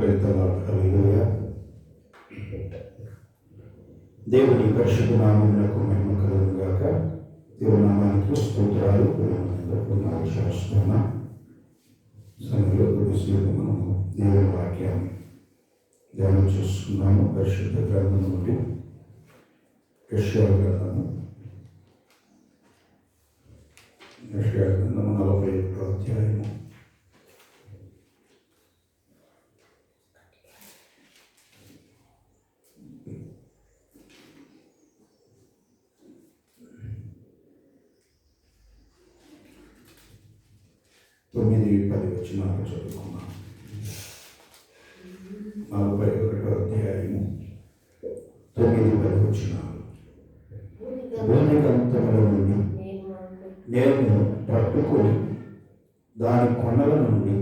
ప్రయత్నాలు దేవుని పరిశుద్ధ నామమునకు మహిమ కలుగును గాక దేవుని నామానికి స్తోత్రాలు చేస్తున్నా సమయంలో కొద్దిసేపు మనము దేవుని వాక్యాన్ని ధ్యానం చేసుకున్నాము పరిశుద్ధ గ్రంథం నుండి యశ్యా గ్రంథము యశ్యా గ్రంథము నలభై ఒకటో అధ్యాయము తొమ్మిది పది వచ్చినాలు భూమి నుండి నేను పట్టుకొని దాని కొనల నుండి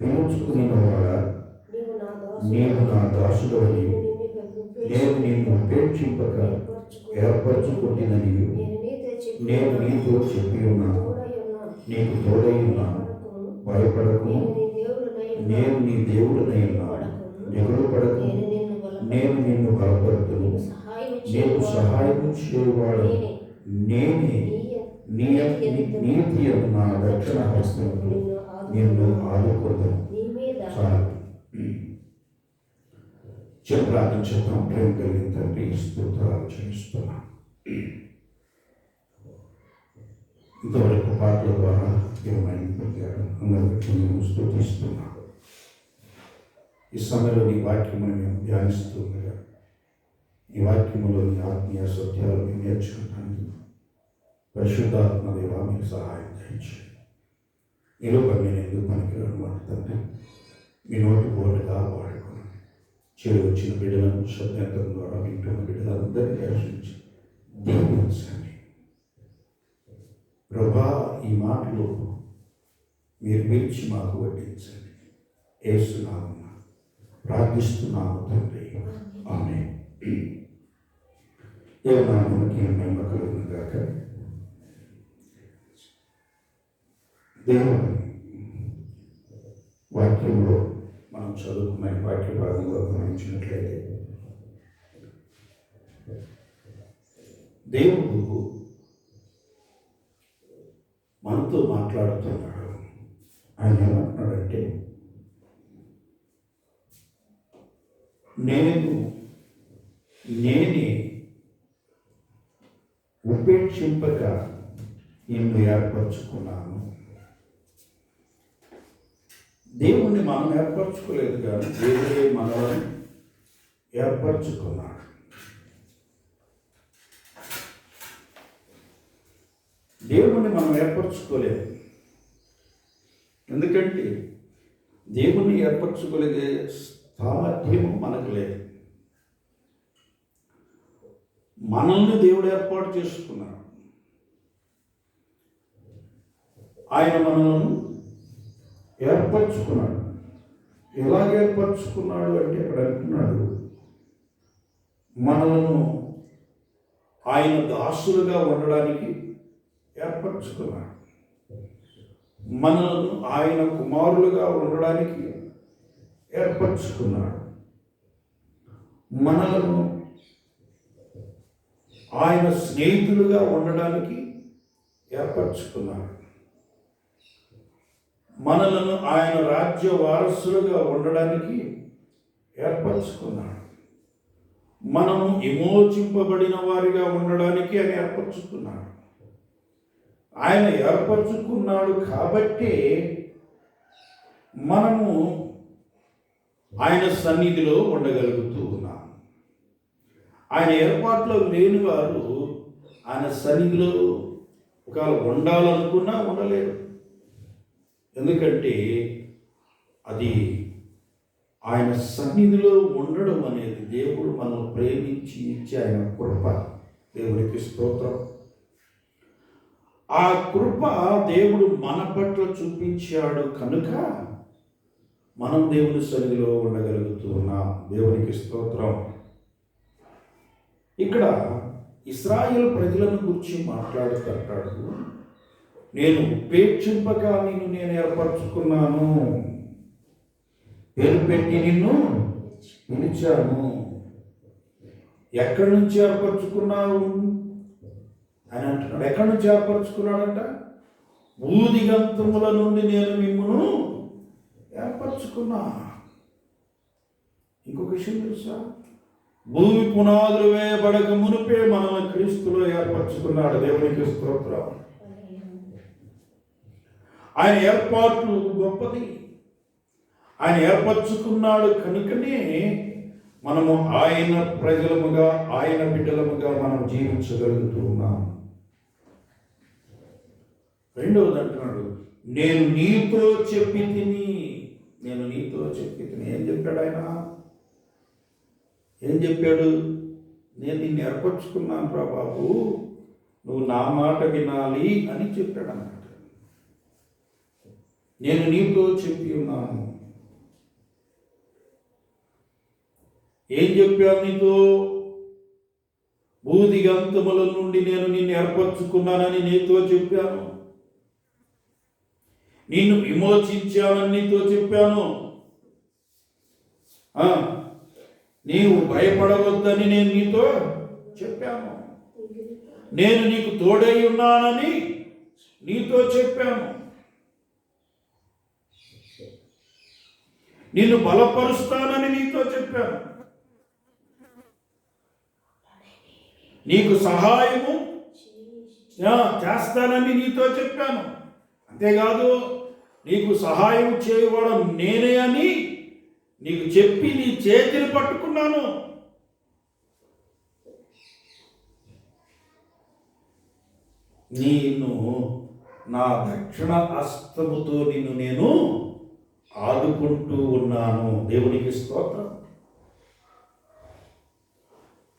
పీల్చుకుని వాడా నేను నా దాసుడని నేను నిన్ను ఉపేక్షింపక ఏర్పరచుకుంటున్నది నేను నీతో చెప్పి ఉన్నాను నీకు తోడై ఉన్నాను భయపడకు. నేను నీ దేవుడనై ఉన్నాను దిగులు పడకు. నేను నిన్ను బలపడుతును నీకు సహాయం చేయవాడు నేనే. నీ నీతి నా రక్షణ హస్తములు నిన్ను ఆదుకుంటాను చాలు. చెప్పు ప్రార్థన చేద్దాం ప్రేమ కలిగిన తండ్రి స్తోత్రాలు చేస్తున్నాం ఇంతవరకు పాటల ద్వారా ఏమైనా పొందారు అందరికీ మేము స్థుతిస్తున్నాం ఈ సమయంలో నీ వాక్యమును మేము ధ్యానిస్తూ ఉండగా ఈ వాక్యములోని ఆత్మీయ సత్యాలు మేము నేర్చుకుంటానికి పరిశుద్ధాత్మ దేవా మీకు సహాయం చేయించండి ఈ లోపల నేను ఎందుకు పనికిరాను మాట తండ్రి మీ నోటి బోటుగా వాడుకుని చేరు వచ్చిన బిడ్డలను శబ్దంతరం ద్వారా వింటున్న బిడ్డలందరినీ దర్శించి దీవించండి ప్రభా ఈ మాటలు మీరు పిలిచి మాకు వడ్డించండి. ఏసునామం. ప్రార్థిస్తున్నాము తండ్రి. ఆమె ఏ నామకి మేము కలుగును గాక. దేవుని వాక్యంలో మనం చదువుకున్న వాక్య భాగంలో గమనించినట్లయితే దేవుడు మనతో మాట్లాడుతున్నాడు. ఆయన ఏమంటున్నాడంటే నేను నేనే ఉపేక్షింపక నిన్ను ఏర్పరచుకున్నాను. దేవుణ్ణి మనం ఏర్పరచుకోలేదు కానీ దేవుడే మనల్ని ఏర్పరచుకున్నాడు. దేవుణ్ణి మనం ఏర్పరచుకోలేదు. ఎందుకంటే దేవుణ్ణి ఏర్పరచుకోలేదే సామర్థ్యము మనకు లేదు. మనల్ని దేవుడు ఏర్పాటు చేసుకున్నాడు. ఆయన మనలను ఏర్పరచుకున్నాడు. ఎలాగ ఏర్పరచుకున్నాడు అంటే ఇక్కడ అంటున్నాడు మనలను ఆయన దాసులుగా ఉండడానికి ఏర్పరచుకున్నాడు. మనలను ఆయన కుమారులుగా ఉండడానికి ఏర్పరచుకున్నాడు. మనలను ఆయన స్నేహితులుగా ఉండడానికి ఏర్పరచుకున్నాడు. మనలను ఆయన రాజ్య వారసులుగా ఉండడానికి ఏర్పరచుకున్నాడు. మనము విమోచింపబడిన వారిగా ఉండడానికి ఆయన ఏర్పరచుకున్నాడు. ఆయన ఏర్పరచుకున్నాడు కాబట్టే మనము ఆయన సన్నిధిలో ఉండగలుగుతూ ఉన్నాం. ఆయన ఏర్పాట్లో లేని వారు ఆయన సన్నిధిలో ఒకవేళ ఉండాలనుకున్నా ఉండలేరు. ఎందుకంటే అది ఆయన సన్నిధిలో ఉండడం అనేది దేవుడు మనం ప్రేమించి ఇచ్చే ఆయన కృప. దేవుడికి స్తోత్రం. ఆ కృప దేవుడు మన పట్ల చూపించాడు కనుక మనం దేవుని సన్నిధిలో ఉండగలుగుతూ ఉన్నాం. దేవునికి స్తోత్రం. ఇక్కడ ఇస్రాయేల్ ప్రజలను గురించి మాట్లాడుతుంటాడు. నేను ఉపేక్షింపక నిన్ను నేను ఏర్పరచుకున్నాను. పేరు పెట్టి నిన్ను పిలిచాను. ఎక్కడి నుంచి ఏర్పరచుకున్నావు? అని అంటున్నాడు. ఎక్కడి నుంచి ఏర్పరచుకున్నాడంట? బూదిగంతముల నుండి నేను మిమ్మను ఏర్పరచుకున్నా ఇంకొక విషయం తెలుసా? భూమి పునాదులు వేయబడక మునిపే మనల్ని క్రీస్తులో ఏర్పరచుకున్నాడు దేవునికి స్తోత్రం ఆయన ఏర్పాటు గొప్పది. ఆయన ఏర్పరచుకున్నాడు కనుకనే మనము ఆయన ప్రజలముగా ఆయన బిడ్డలముగా మనం జీవించగలుగుతూ ఉన్నాం. రెండవది అంటున్నాడు నేను నీతో చెప్పి తిని నేను నీతో చెప్పి ఏం చెప్పాడు ఆయన? ఏం చెప్పాడు? నేను నిన్ను ఏర్పరచుకున్నాను రా బాబు. నువ్వు నా మాట వినాలి అని చెప్పాడు అన్నమాట నేను నీతో చెప్పి ఉన్నాను. ఏం చెప్పాను నీతో? భూదిగంతముల నుండి నేను నిన్ను ఏర్పరచుకున్నానని నీతో చెప్పాను. నిన్ను విమోచించానని నీతో చెప్పాను. ఆ, నీవు భయపడవద్దని నేను నీతో చెప్పాను. నేను నీకు తోడై ఉన్నానని నీతో చెప్పాను. నిన్ను బలపరుస్తానని నీతో చెప్పాను. నీకు సహాయము చేస్తానని నీతో చెప్పాను. అంతేకాదు నీకు సహాయం చేయవడం నేనే అని నీకు చెప్పి నీ చేతిని పట్టుకున్నాను. నేను నా దక్షిణ అస్తముతో నిన్ను నేను ఆదుకుంటూ ఉన్నాను. దేవునికి స్తోత్రం.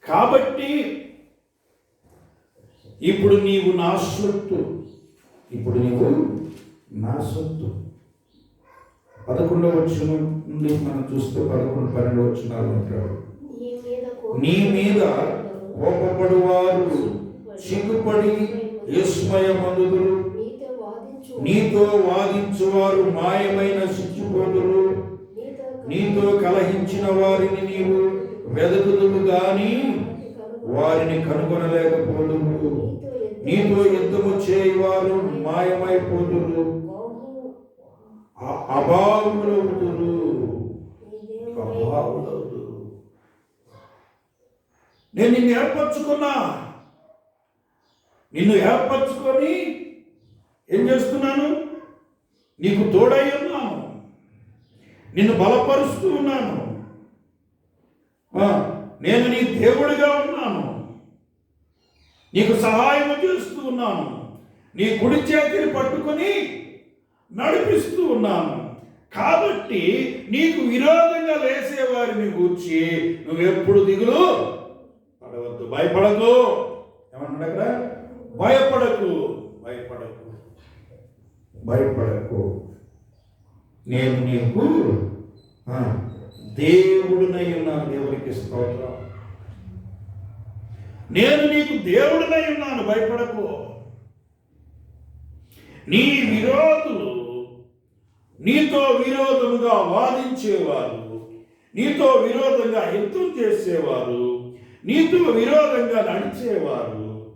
కాబట్టి ఇప్పుడు నీవు నా సొత్తు ఇప్పుడు నీవు నా సొత్తు. పదకొండవ వచ్చిన నుండి మనం చూస్తే పదకొండు పన్నెండు వచ్చినాలు అంటాడు నీ మీద నీ మీద కోపపడువారు. సిగ్గుపడి విస్మయమందుదురు నీతో వాదించు. నీతో వాదించువారు మాయమైన సిచ్చుపోదురు నీతో నీతో కలహించిన వారిని నీవు వెదకుదువు గాని వారిని కనుగొనలేకపోదువు నీతో యుద్ధము చేయవారు మాయమైపోతురు. అ- అభావులవుదురు నేను నిన్ను ఏర్పరచుకున్నా. నిన్ను ఏర్పరచుకొని ఏం చేస్తున్నాను? నీకు తోడై ఉన్నాను. నిన్ను బలపరుస్తూ ఉన్నాను. నేను నీ దేవుడిగా ఉన్నాను. నీకు సహాయం చేస్తూ ఉన్నాను. నీ కుడి చేతిని పట్టుకొని నడిపిస్తూ ఉన్నాను. కాబట్టి నీకు విరోధంగా లేసే వారిని గూర్చి నువ్వెప్పుడు దిగులు పడవద్దు భయపడకు. ఏమన్నాడు అక్కడ? భయపడకు భయపడకు భయపడకు. నేను నీకు ఆ, దేవుడినై ఉన్నాను దేవుడికి స్తోత్రం. నేను నీకు దేవుడినై ఉన్నాను భయపడకు. నీ విరోధులు నీతో విరోధముగా వాదించేవారు నీతో విరోధంగా యుద్ధం చేసేవారు నీతో విరోధంగా నడిచేవారు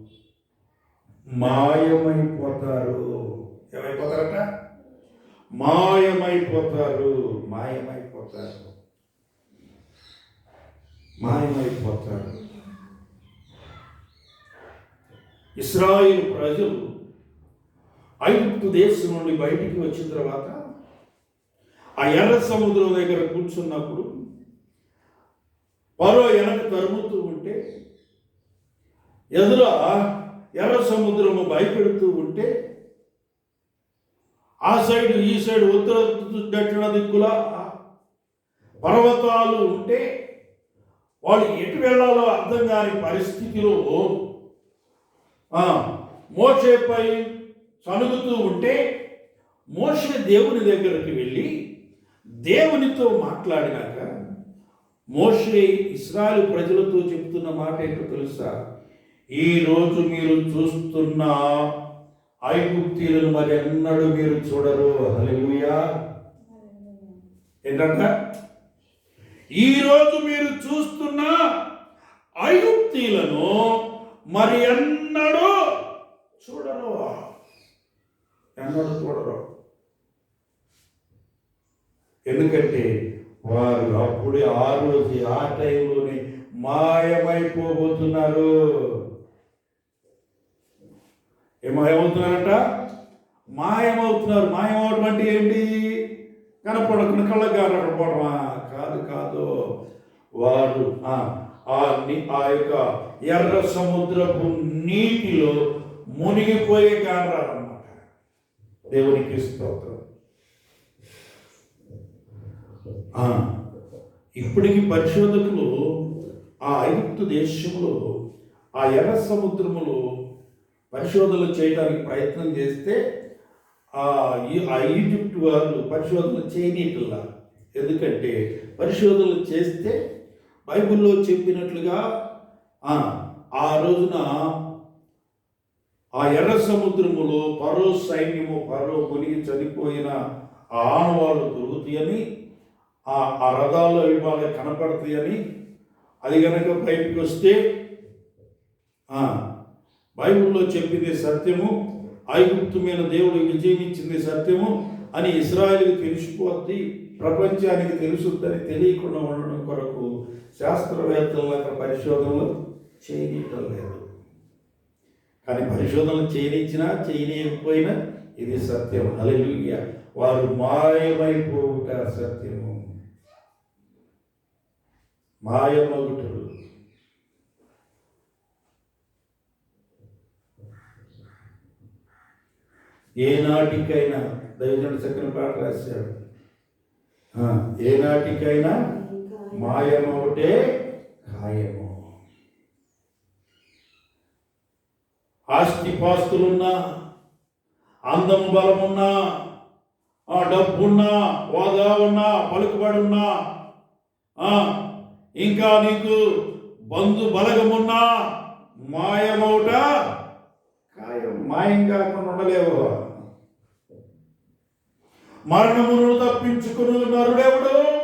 మాయమైపోతారు. ఏమైపోతారట? మాయమైపోతారు. మాయమైపోతారు. మాయమైపోతారు. ఇస్రాయిల్ ప్రజలు ఐగుప్తు దేశం నుండి బయటికి వచ్చిన తర్వాత ఆ ఎర్ర సముద్రం దగ్గర కూర్చున్నప్పుడు పరో వెనక తరుముతూ ఉంటే ఎదుర ఎర్ర సముద్రము భయపెడుతూ ఉంటే ఆ సైడ్ ఈ సైడ్ ఉత్తర దక్షిణ దిక్కుల పర్వతాలు ఉంటే వాళ్ళు ఎటు వెళ్ళాలో అర్థం కాని పరిస్థితిలో మోషేపై సనుగుతూ ఉంటే మోషే దేవుని దగ్గరికి వెళ్ళి దేవునితో మాట్లాడినాక మోషే ఇస్రాయల్ ప్రజలతో చెప్తున్న మాట ఏంటో తెలుసా? ఈరోజు మీరు చూస్తున్న ఐగుప్తీలను మరి ఎన్నడూ మీరు చూడరు. హలెలుయా ఏంటంట? ఈరోజు మీరు చూస్తున్న ఐగుప్తీలను మరి ఎన్నడూ చూడరు. ఎన్నడూ చూడరు. ఎందుకంటే వారు అప్పుడే ఆ రోజు ఆ టైంలోనే మాయమైపోబోతున్నారు. ఏమవుతున్నారంట మాయమవుతున్నారు. మాయమవటం అంటే ఏంటి? కనపడకుండా కళ్ళకు కనపడమా కాదు కాదు. వారు ఆ ఆ యొక్క ఎర్ర సముద్రపు నీటిలో మునిగిపోయే కారణాలన్నమాట దేవునికి స్తోత్రం. ఇప్పటికి పరిశోధకులు ఆ ఐగుప్తు దేశంలో ఆ ఎర్ర సముద్రములో పరిశోధనలు చేయడానికి ప్రయత్నం చేస్తే ఆ ఈ- ఆ ఈజిప్ట్ వాళ్ళు పరిశోధనలు చేయనీటిలా ఎందుకంటే పరిశోధనలు చేస్తే బైబిల్లో చెప్పినట్లుగా ఆ, రోజున ఆ ఎర్ర సముద్రములో పరో సైన్యము పరో మునిగి చనిపోయిన ఆ ఆనవాళ్ళు దొరుకుతాయని ఆ ఆ రథాల్లో ఇవాళ కనపడతాయని అది కనుక బయటికి వస్తే బైబిల్లో చెప్పింది సత్యము ఐగుప్తు మీద దేవుడు విజయం ఇచ్చింది సత్యము అని ఇస్రాయేల్కి తెలిసిపోద్ది ప్రపంచానికి తెలుసుద్దని తెలియకుండా ఉండడం కొరకు శాస్త్రవేత్తలు అక్కడ పరిశోధనలు చేయనీయటం లేదు. కానీ పరిశోధనలు చేయనిచ్చినా చేయనీయకపోయినా ఇది సత్యం హల్లెలూయా. వారు మాయమైపోవుట సత్యము. మాయమగుటరు. ఏనాటికైనా దైవజనుడు చక్కని పాట రాశాడు ఆ, ఏనాటికైనా మాయమవుటే ఖాయము. ఆస్తిపాస్తులున్నా అందం బలమున్నా ఆ డబ్బున్నా హోదా ఉన్నా పలుకుబడున్నా ఆ, ఇంకా నీకు బంధు బలగమున్నా మాయమౌట ఖాయం మాయం కాకుండా ఉండలేవు. మరణమును తప్పించుకుని నరుడెవడు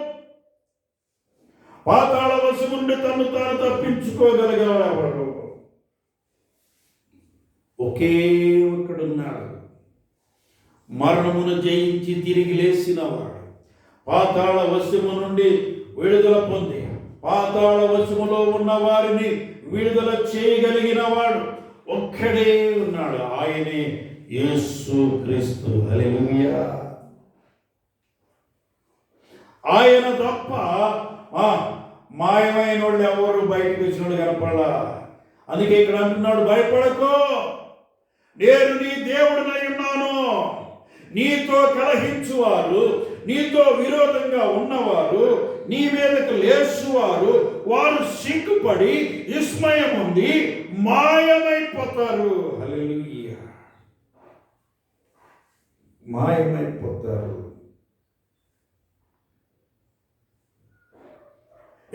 పాతాళ వశముండి తను తాను తప్పించుకోగలిగేవాడు. ఒకే ఒక్కడున్నాడు. మరణమును జయించి తిరిగి లేచినవాడు. పాతాళ వశము నుండి విడుదల పొంది పాతాళ వశములో ఉన్న వారిని విడుదల చేయగలిగిన వాడు ఒక్కడే ఉన్నాడు. ఆయనే యేసు క్రీస్తు. హల్లెలూయా. ఆయన తప్ప ఆ, మాయమైన వాళ్ళు ఎవరు బయటకు వచ్చిన వాళ్ళు కనపడాల? అందుకే ఇక్కడ అంటున్నాడు భయపడకో. నేను నీ దేవుడినై ఉన్నాను. నీతో కలహించువారు నీతో విరోధంగా ఉన్నవారు నీ మీదకు లేచువారు వారు సిగ్గుపడి విస్మయం ఉంది మాయమైపోతారు మాయమైపోతారు.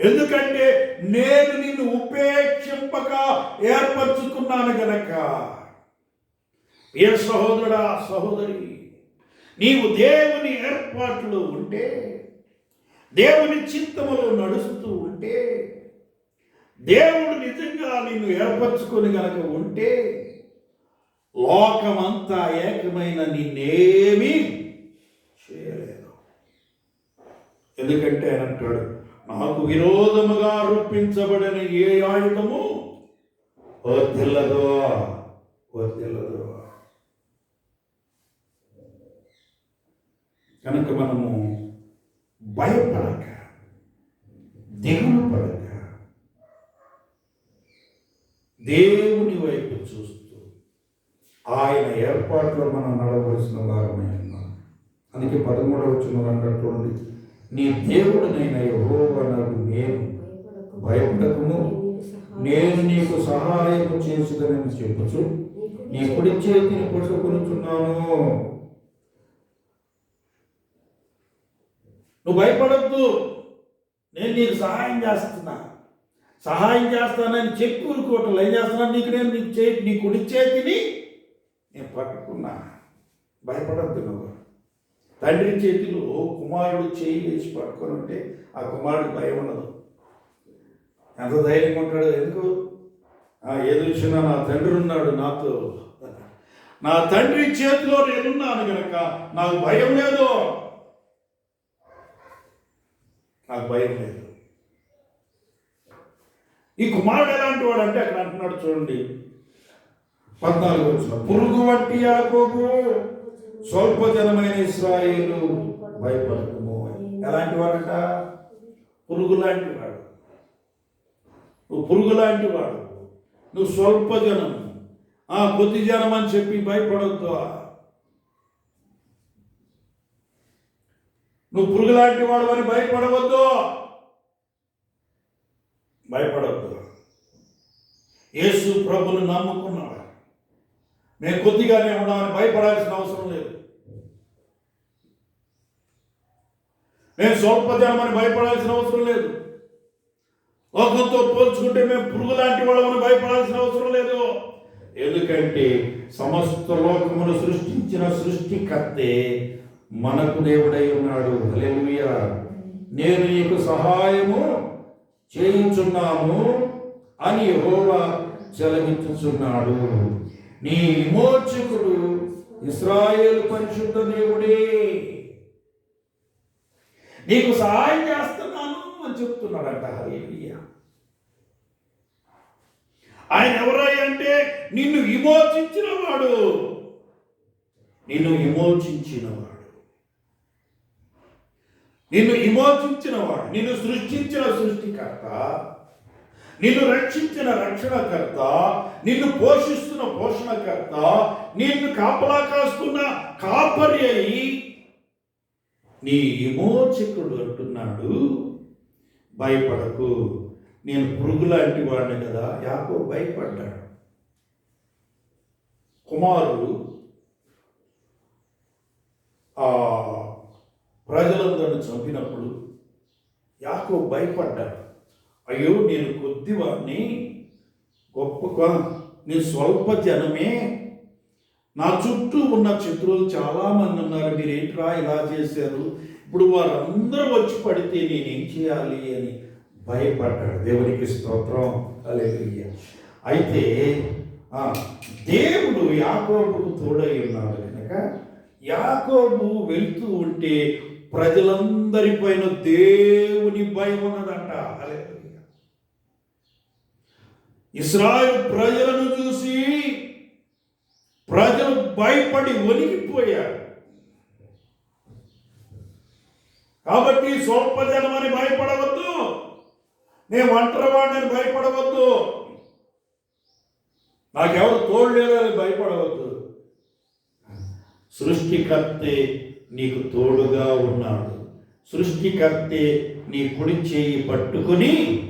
ఎందుకంటే నేను నిన్ను ఉపేక్షింపక ఏర్పరచుకున్నాను గనక. ఏ సహోదరుడా సహోదరి నీవు దేవుని ఏర్పాట్లు ఉంటే దేవుని చిత్తములో నడుస్తూ ఉంటే దేవుడు నిజంగా నిన్ను ఏర్పరచుకొని గనక ఉంటే లోకమంతా ఏకమైన నిన్నేమీ చేయలేదు. ఎందుకంటే ఆయన అంటాడు నాకు విరోధముగా రూపించబడిన ఏ ఆయుధము? వర్ధిల్లదో వర్ధిల్లదో కనుక మనము భయపడక దిగులు పడక దేవుని వైపు చూస్తూ ఆయన ఏర్పాట్లో మనం నడవలసిన వారమై ఉన్నాం. అందుకే పదమూడవ వచ్చిన అన్నట్టు నీ దేవుడినైన యెహోవా నేను. భయపడకును నేను నీకు సహాయం చేసుదనని చెప్పచ్చు నీ కుడి చేతిని పట్టుకొనుచున్నాను. నువ్వు భయపడద్దు. నేను నీకు సహాయం చేస్తున్నా. సహాయం చేస్తానని చెప్పి ఊరుకోవటం ఏం చేస్తున్నాను నీకు నేను నీ చే నీ కుడి చేతిని నేను పట్టుకున్నా. భయపడద్దు నువ్వు. తండ్రి చేతిలో కుమారుడు చేయి వేసి పట్టుకొని ఉంటే ఆ కుమారుడు భయం ఉండదు. ఎంత ధైర్యంగా ఉంటాడు ఎందుకు? ఏదో ఏది నా తండ్రి ఉన్నాడు నాతో. నా తండ్రి చేతిలో నేనున్నాను కనుక నాకు భయం లేదు. నాకు భయం లేదు. ఈ కుమారుడు ఎలాంటి వాడు అంటే అక్కడ అంటున్నాడు చూడండి. పద్నాలుగు వచ్చిన పురుగు వంటి యాకోబు. స్వల్ప జనమైన ఇస్రాయేలు భయపడము ఎలాంటి వాడట? పురుగు లాంటి వాడు. నువ్వు పురుగు లాంటి వాడు. నువ్వు స్వల్ప జనం ఆ కొద్ది జనం అని చెప్పి భయపడద్దు. నువ్వు పురుగు లాంటి వాడు అని భయపడవద్దు. భయపడవద్దు యేసు ప్రభుని నమ్ముకున్నాడు. మేము కొద్దిగానే ఉన్నామని భయపడాల్సిన అవసరం లేదు. మేము స్వల్ప జనమని భయపడాల్సిన అవసరం లేదు. లోకంతో పోల్చుకుంటే మేము పురుగు లాంటి వాళ్ళమని భయపడాల్సిన అవసరం లేదు. ఎందుకంటే సమస్త లోకమును సృష్టించిన సృష్టికర్తే మనకు దేవుడై ఉన్నాడు. హల్లెలూయా. నేను నీకు సహాయము చేయించున్నాము అని హోవా చెలగించుచున్నాడు నీ విమోచకుడు ఇస్రాయేల్ పరిశుద్ధ దేవుడే. నీకు సహాయం చేస్తున్నాను అని చెప్తున్నాడట హల్లెలూయా. ఆయన ఎవరై అంటే నిన్ను విమోచించిన వాడు. నిన్ను విమోచించిన వాడు. నిన్ను విమోచించినవాడు నిన్ను సృష్టించిన సృష్టికర్త నిన్ను రక్షించిన రక్షణకర్త నిన్ను పోషిస్తున్న పోషణకర్త నిన్ను కాపలా కాస్తున్న కాపరి అయి నీ విమోచకుడు అంటున్నాడు. భయపడకు నేను పురుగు లాంటి వాడిని కదా. యాకో భయపడ్డాడు. కుమారుడు ఆ ప్రజలందరిని చంపినప్పుడు యాకో భయపడ్డాడు. అయ్యో నేను కొద్దివాడిని గొప్ప నేను స్వల్ప జనమే. నా చుట్టూ ఉన్న శత్రువులు చాలామంది ఉన్నారు. మీరు ఏంట్రా ఇలా చేశారు? ఇప్పుడు వారందరూ వచ్చి పడితే నేనేం చేయాలి అని భయపడ్డాడు. దేవునికి స్తోత్రం. అలెలుయ్య అయితే దేవుడు యాకోబుకు తోడై ఉన్నాడు కనుక యాకోబు వెళ్తూ ఉంటే ప్రజలందరిపైన దేవుని భయం ఉన్నదంట. హల్లెలూయా. ఇస్రాయల్ ప్రజలను చూసి ప్రజలు భయపడి వణికిపోయారు కాబట్టి స్వల్ప జనమని భయపడవద్దు. నేను ఒంటరివాడిని భయపడవద్దు. నాకెవరు తోడు లేదని భయపడవద్దు. సృష్టికర్తే నీకు తోడుగా ఉన్నాడు. సృష్టికర్తే నీ కుడి చేయి పట్టుకొని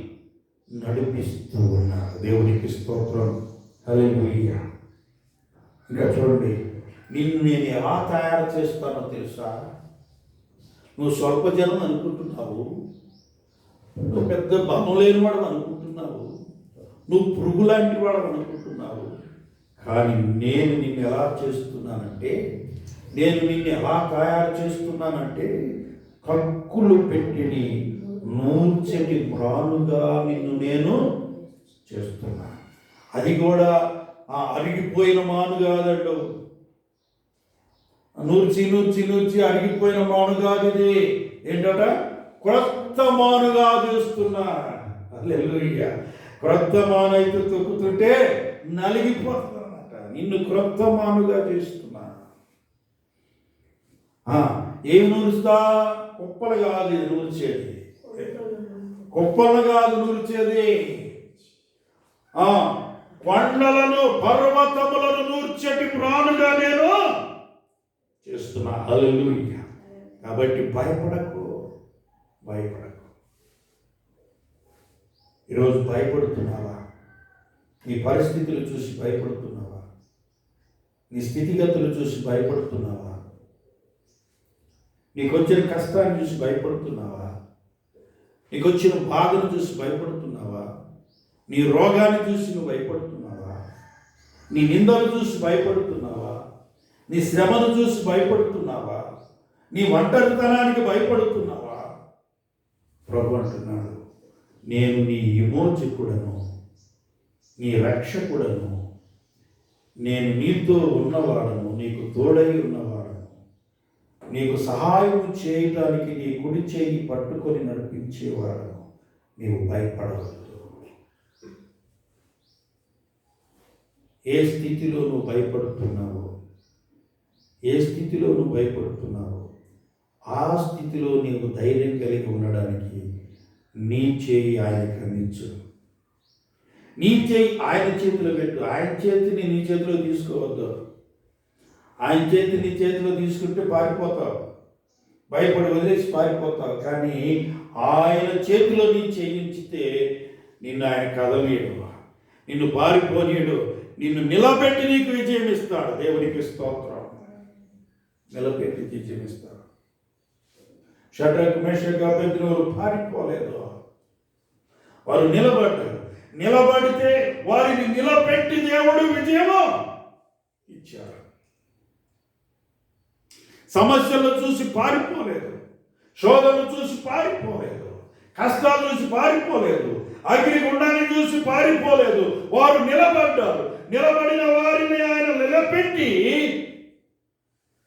నడిపిస్తూ ఉన్నారు దేవునికి స్తోత్రం. హల్లెలూయా. ఇంకా చూడండి నిన్ను నేను ఎలా తయారు చేస్తానో తెలుసా? నువ్వు స్వల్ప జనం అనుకుంటున్నావు. నువ్వు పెద్ద బలం లేనివాడు అనుకుంటున్నావు. నువ్వు పురుగు లాంటి వాడు అనుకుంటున్నావు. కానీ నేను నిన్ను ఎలా చేస్తున్నానంటే నేను నిన్ను ఎలా తయారు చేస్తున్నానంటే కక్కులు పెట్టిని నూర్చటి మ్రానుగా నిన్ను నేను చేస్తున్నా. అది కూడా ఆ అరిగిపోయిన మాను కాదండు నూర్చి నూర్చి నూర్చి అరిగిపోయిన మాను కాదు ఇది. ఏంటట? క్రొత్త మానుగా చేస్తున్నా. అల్లెలుయ్య క్రొత్త మానైతే తొక్కుతుంటే నలిగిపోతున్నమాట నిన్ను క్రొత్త మానుగా చేస్తున్నా. ఆ, నూరుస్తా? కుప్పలు కాదు ఇది నూర్చేది. కుప్పలు నూర్చేది. ఆ కొండలను పర్వతములను నూర్చటి ప్రాణుగా నేను చేస్తున్నా. హల్లెలూయా. కాబట్టి భయపడకు భయపడకు. ఈరోజు భయపడుతున్నావా? నీ పరిస్థితులు చూసి భయపడుతున్నావా? నీ స్థితిగతులు చూసి భయపడుతున్నావా? నీకు వచ్చిన కష్టాన్ని చూసి భయపడుతున్నావా? నీకు వచ్చిన బాధను చూసి భయపడుతున్నావా? నీ రోగాన్ని చూసి నువ్వు భయపడుతున్నావా? నీ నిందను చూసి భయపడుతున్నావా? నీ శ్రమను చూసి భయపడుతున్నావా? నీ ఒంటరితనానికి భయపడుతున్నావా? ప్రభు అంటున్నాడు నేను నీ విమోచకుడను నీ రక్షకుడను నేను నీతో ఉన్నవాడను నీకు తోడై ఉన్నవాడు నీకు సహాయం చేయటానికి నీ కుడి చేయి పట్టుకొని నడిపించేవాడు నీవు భయపడవద్దు. ఏ స్థితిలో నువ్వు భయపడుతున్నావో ఏ స్థితిలో నువ్వు భయపడుతున్నావో ఆ స్థితిలో నీవు ధైర్యం కలిగి ఉండడానికి నీ చేయి ఆయనకి అందించు నీ చేయి ఆయన చేతిలో పెట్టు. ఆయన చేతిని నీ చేతిలో తీసుకోవద్దు. ఆయన చేతి నీ చేతిలో తీసుకుంటే పారిపోతావు. భయపడి వదిలేసి పారిపోతావు. కానీ ఆయన చేతిలో నీ చేయించితే నిన్ను ఆయన కదలేడు నిన్ను పారిపోనీయడు. నిన్ను నిలబెట్టి నీకు విజయం ఇస్తాడు. దేవునికి స్తోత్రం. నిలబెట్టి విజయం ఇస్తాడు. షడ్రక్ మేషక్ అభ్యర్థులు వారు పారిపోలేదు. వారు నిలబడ్డారు. నిలబడితే వారిని నిలబెట్టి దేవుడు విజయము ఇచ్చారు సమస్యలను చూసి పారిపోలేదు. శోధను చూసి పారిపోలేదు. కష్టాలు చూసి పారిపోలేదు. అగ్నిగుండాన్ని చూసి పారిపోలేదు. వారు నిలబడ్డారు. నిలబడిన వారిని ఆయన నిలబెట్టి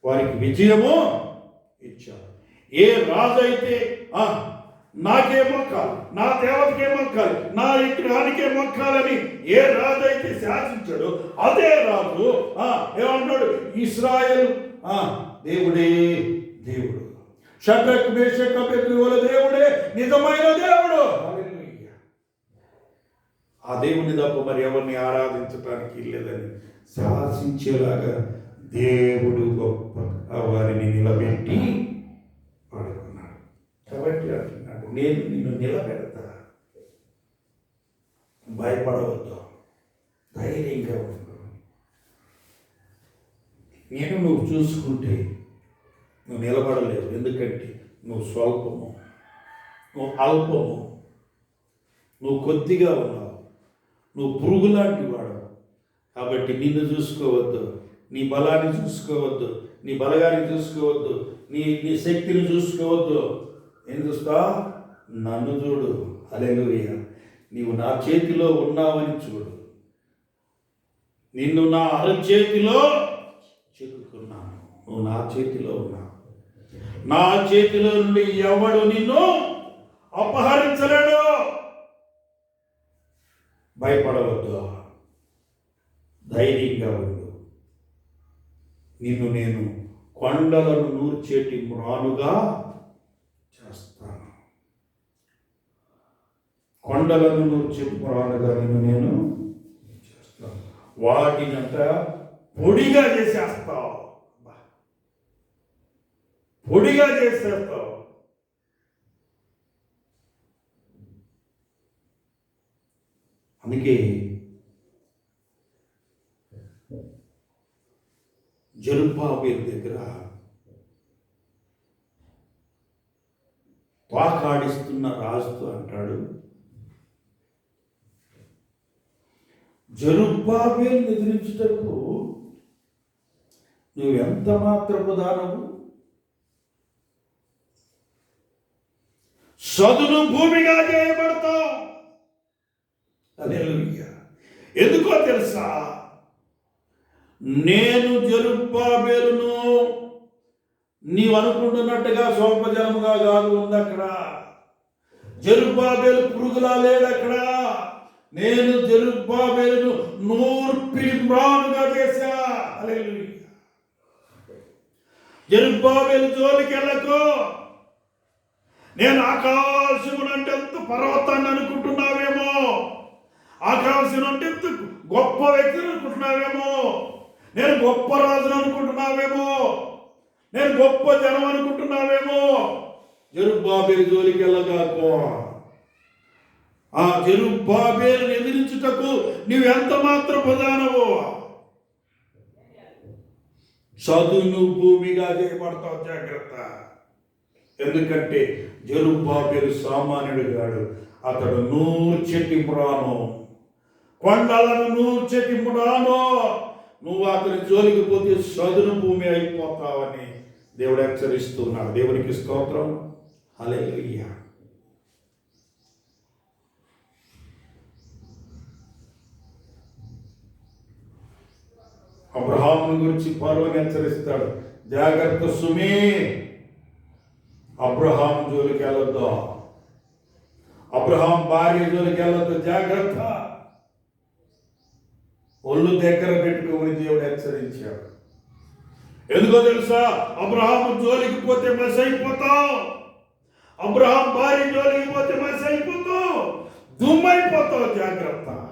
వారికి విజయము ఇచ్చారు. ఏ రాజు అయితే "ఆ, నాకే మొక్కాలి నా దేవతకే మొక్కాలి నా విగ్రహానికే మొక్కాలని ఏ రాజు అయితే శాసించాడో అదే రాజు ఏమంటాడు ఇస్రాయల్ దేవుడే దేవుడు. షడ్రక్ మేషక్ అభ్యర్థుల దేవుడే నిజమైన దేవుడు. ఆ దేవుని తప్ప మరి ఎవరిని ఆరాధించడానికి లేదని శాసించేలాగా దేవుడు గొప్ప వారిని నిలబెట్టి పడుకున్నాడు కాబట్టి అంటున్నాడు నేను నిన్ను నిలబెడతా. భయపడవద్దు. ధైర్యంగా ఉండు. నేను నువ్వు చూసుకుంటే నువ్వు నిలబడలేవు. ఎందుకంటే నువ్వు స్వల్పము నువ్వు అల్పము నువ్వు కొద్దిగా ఉన్నావు. నువ్వు పురుగు లాంటి వాడు కాబట్టి నిన్ను చూసుకోవద్దు నీ బలాన్ని చూసుకోవద్దు నీ బలగాన్ని చూసుకోవద్దు నీ నీ శక్తిని చూసుకోవద్దు. ఏం చూస్తా? నన్ను చూడు. అలెలుయ్య నీవు నా చేతిలో ఉన్నావని చూడు. నిన్ను నా అరచేతిలో చేతిలో నువ్వు నా చేతిలో ఉన్నావు నా చేతిలో నుండి ఎవడు నిన్ను అపహరించలేడు? భయపడవద్దు. ధైర్యంగా ఉండు. నిన్ను నేను కొండలను నూర్చేటి మ్రానుగా చేస్తాను. కొండలను నూర్చేటి మ్రానుగా నిన్ను నేను చేస్తాను. వాటినంత పొడిగా చేసేస్తావు. పొడిగా చేసేస్తావు. అందుకే జరుబాబేలు దగ్గర పాకాడిస్తున్న రాజుతో అంటాడు జరుబాబేలు ఎదిరించుటకు నువ్వెంత మాత్రపు దానవు? సదును భూమిగా చేయబడతావు అదే ఎందుకో తెలుసా? నేను జరుబాబేలును నీవు అనుకుంటున్నట్టుగా స్వల్పజనముగా కాదు ఉంది అక్కడ జరుబాబేలు పురుగులా లేడు అక్కడ నేను జరుబాబేలును నూర్పిడి మ్రానుగా చేశా. హల్లెలూయా. జరుబాబేలు జోలికి వెళ్ళకు నేను ఆకాశమునంటే ఎంత పర్వతాన్ని అనుకుంటున్నావేమో? ఆకాశం అంటే ఎంత గొప్ప వ్యక్తిని అనుకుంటున్నావేమో? నేను గొప్ప రాజును అనుకుంటున్నావేమో? నేను గొప్ప జనం అనుకుంటున్నావేమో? జరుబాబేలు జోలికి వెళ్ళగాకో ఆ జరుబాబేలు ఎదిరించుటకు నీవెంత మాత్రం ప్రధానవో చదువు భూమిగా చేయబడతావు జాగ్రత్త. ఎందుకంటే జరుబాబేలు సామాన్యుడు గాడు అతడు నూర్చెట్టి పురాణం కొండలను నూర్చెట్టి పురాణం నువ్వు అతని జోలికి పోతే సదును భూమి అయిపోతావని దేవుడు హెచ్చరిస్తున్నాడు. దేవునికి స్తోత్రం. హల్లెలూయా. అబ్రహాముని గురించి పర్వని హెచ్చరిస్తాడు. జాగ్రత్త సుమే. అబ్రహాం జోలికి వెళ్ళొద్దు. అబ్రహాం భార్య జోలికి వెళ్ళొద్దు. జాగ్రత్త. ఒళ్ళు దగ్గర పెట్టుకోమని దేవుడు హెచ్చరించాడు. ఎందుకో తెలుసా? అబ్రహాం జోలికి పోతే మెస్ అయిపోతాం. అబ్రహాం భార్య జోలికి పోతే మెస్ అయిపోతాం. దుమ్మైపోతావు జాగ్రత్త.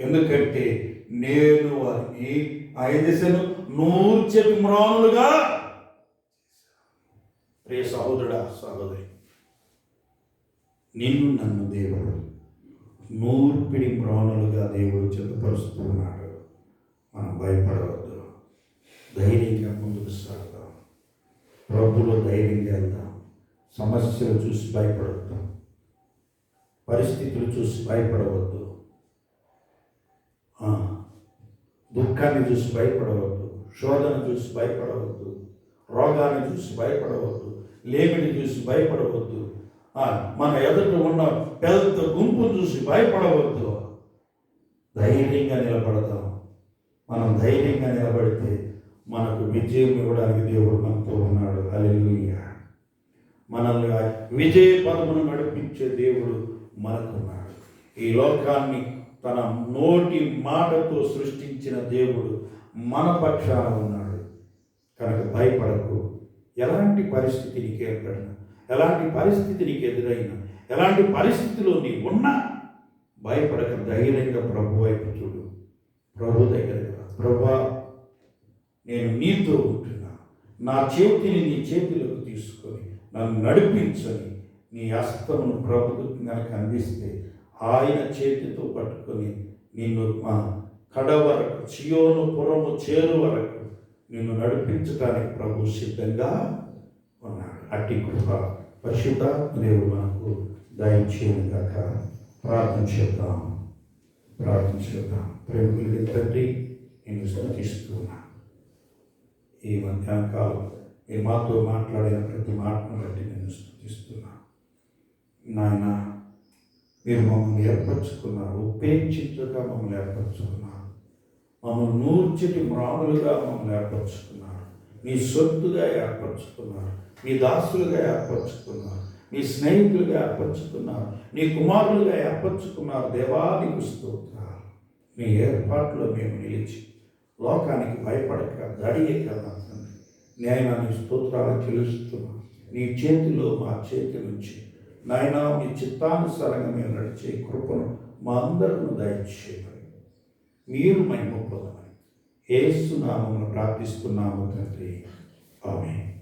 ఎందుకంటే నేను వారిని ఐదశను నూర్చటి మ్రానులుగా ప్రియ సహోదరుడా సహోదరి. నిన్ను నన్ను దేవుడు నూర్పిడి మ్రానులుగా దేవుడు చెందపరుస్తూ ఉన్నాడు మనం భయపడవద్దు. ధైర్యంగా ముందుకు సాగుతాం ప్రభులో ధైర్యంగా వెళ్దాం. సమస్యలు చూసి భయపడవద్దు. పరిస్థితులు చూసి భయపడవద్దు. దుఃఖాన్ని చూసి భయపడవద్దు. శోధన చూసి భయపడవద్దు. రోగాన్ని చూసి భయపడవద్దు. లేమిని చూసి భయపడవద్దు. మన ఎదుట ఉన్న పెద్ద గుంపును చూసి భయపడవద్దు. ధైర్యంగా నిలబడతాం మనం ధైర్యంగా నిలబడితే మనకు విజయం ఇవ్వడానికి దేవుడు మనతో ఉన్నాడు. అలెలుయ్య మనల్ని విజయ పదమును నడిపించే దేవుడు మనకున్నాడు. ఈ లోకాన్ని తన నోటి మాటతో సృష్టించిన దేవుడు మన పక్షాన ఉన్నాడు. కనుక భయపడకు. ఎలాంటి పరిస్థితి నీకు ఏర్పడినా ఎలాంటి పరిస్థితి నీకు ఎదురైనా ఎలాంటి పరిస్థితిలో నీ ఉన్నా భయపడక ధైర్యంగా ప్రభు వైపు చూడు. ప్రభు దగ్గర ప్రభా నేను నీతో ఉంటున్నా. నా చేతిని నీ చేతిలోకి తీసుకొని నన్ను నడిపించని నీ హస్తమును ప్రభుకు కనుక అందిస్తే ఆయన చేతితో పట్టుకొని నిన్ను మా కడ వరకు చియోను పురము చేరు వరకు నిన్ను నడిపించడానికి ప్రభు సిద్ధంగా ఉన్నాడు. అట్టి కృప పరిశుద్ధ దేవుడు మనకు దయచేయను గాక. ప్రార్థన చేద్దాం. ప్రార్థన చేద్దాం. ప్రేమ తండ్రి నేను స్థుతిస్తున్నా ఈ మధ్యాహ్నకాలం మీరు మాతో మాట్లాడిన ప్రతి మాటను బట్టి నేను స్థుతిస్తున్నా నాయన మీరు మమ్మల్ని ఏర్పరచుకున్నారు. ఉపేక్షితుగా మమ్మల్ని ఏర్పరచుకున్నారు. మమ్మల్ని నూర్చిటి మ్రాణులుగా మమ్మల్ని ఏర్పరచుకున్నారు. మీ సొత్తుగా ఏర్పరచుకున్నారు. మీ దాసులుగా ఏర్పరచుకున్నారు. మీ స్నేహితులుగా ఏర్పరచుకున్నారు. నీ కుమారులుగా ఏర్పరచుకున్నారు. దేవానికి స్తోత్రాలు. మీ ఏర్పాట్లో మేము నిలిచి లోకానికి భయపడక దడియక నా తండ్రి. నీ స్తోత్రాలు చెల్లిస్తున్నాం నీ చేతిలో మా చేతి నుంచి నాయన మీ చిత్తానుసారంగా మేము నడిచే కృపను మా అందరిని దయచేయమని మీరు మహిమ ఏస్తున్నామని ప్రార్థిస్తున్నాము తండ్రి. ఆమె